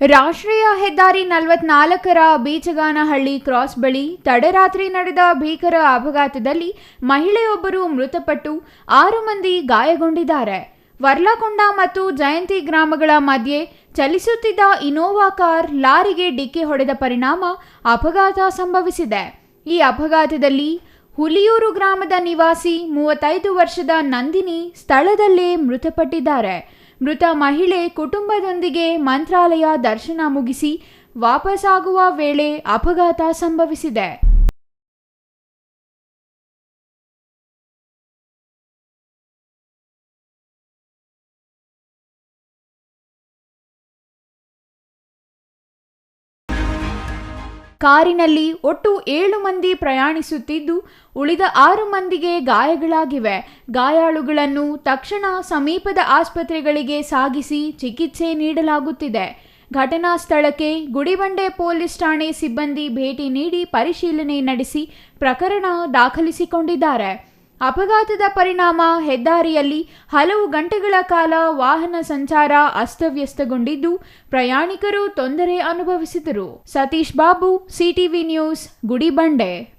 ರಾಷ್ಟ್ರೀಯ ಹೆದ್ದಾರಿ ನಲವತ್ನಾಲ್ಕರ ಬೀಚಗಾನಹಳ್ಳಿ ಕ್ರಾಸ್ ಬಳಿ ತಡರಾತ್ರಿ ನಡೆದ ಭೀಕರ ಅಪಘಾತದಲ್ಲಿ ಮಹಿಳೆಯೊಬ್ಬರು ಮೃತಪಟ್ಟು ಆರು ಮಂದಿ ಗಾಯಗೊಂಡಿದ್ದಾರೆ. ವರ್ಲಕೊಂಡ ಮತ್ತು ಜಯಂತಿ ಗ್ರಾಮಗಳ ಮಧ್ಯೆ ಚಲಿಸುತ್ತಿದ್ದ ಇನೋವಾ ಕಾರ್ ಲಾರಿಗೆ ಡಿಕ್ಕಿ ಹೊಡೆದ ಪರಿಣಾಮ ಅಪಘಾತ ಸಂಭವಿಸಿದೆ. ಈ ಅಪಘಾತದಲ್ಲಿ ಹುಲಿಯೂರು ಗ್ರಾಮದ ನಿವಾಸಿ ಮೂವತ್ತೈದು ವರ್ಷದ ನಂದಿನಿ ಸ್ಥಳದಲ್ಲೇ ಮೃತಪಟ್ಟಿದ್ದಾರೆ. ಮೃತ ಮಹಿಳೆ ಕುಟುಂಬದೊಂದಿಗೆ ಮಂತ್ರಾಲಯ ದರ್ಶನ ಮುಗಿಸಿ ವಾಪಸ್ಸಾಗುವ ವೇಳೆ ಅಪಘಾತ ಸಂಭವಿಸಿದೆ. ಕಾರಿನಲ್ಲಿ ಒಟ್ಟು ಏಳು ಮಂದಿ ಪ್ರಯಾಣಿಸುತ್ತಿದ್ದು, ಉಳಿದ ಆರು ಮಂದಿಗೆ ಗಾಯಗಳಾಗಿವೆ. ಗಾಯಾಳುಗಳನ್ನು ತಕ್ಷಣ ಸಮೀಪದ ಆಸ್ಪತ್ರೆಗಳಿಗೆ ಸಾಗಿಸಿ ಚಿಕಿತ್ಸೆ ನೀಡಲಾಗುತ್ತಿದೆ. ಘಟನಾ ಸ್ಥಳಕ್ಕೆ ಗುಡಿಬಂಡೆ ಪೊಲೀಸ್ ಠಾಣೆ ಸಿಬ್ಬಂದಿ ಭೇಟಿ ನೀಡಿ ಪರಿಶೀಲನೆ ನಡೆಸಿ ಪ್ರಕರಣ ದಾಖಲಿಸಿಕೊಂಡಿದ್ದಾರೆ. ಅಪಘಾತದ ಪರಿಣಾಮ ಹೆದ್ದಾರಿಯಲ್ಲಿ ಹಲವು ಗಂಟೆಗಳ ಕಾಲ ವಾಹನ ಸಂಚಾರ ಅಸ್ತವ್ಯಸ್ತಗೊಂಡಿದ್ದು, ಪ್ರಯಾಣಿಕರು ತೊಂದರೆ ಅನುಭವಿಸಿದರು. Satish Babu, CTV news, Gudibande.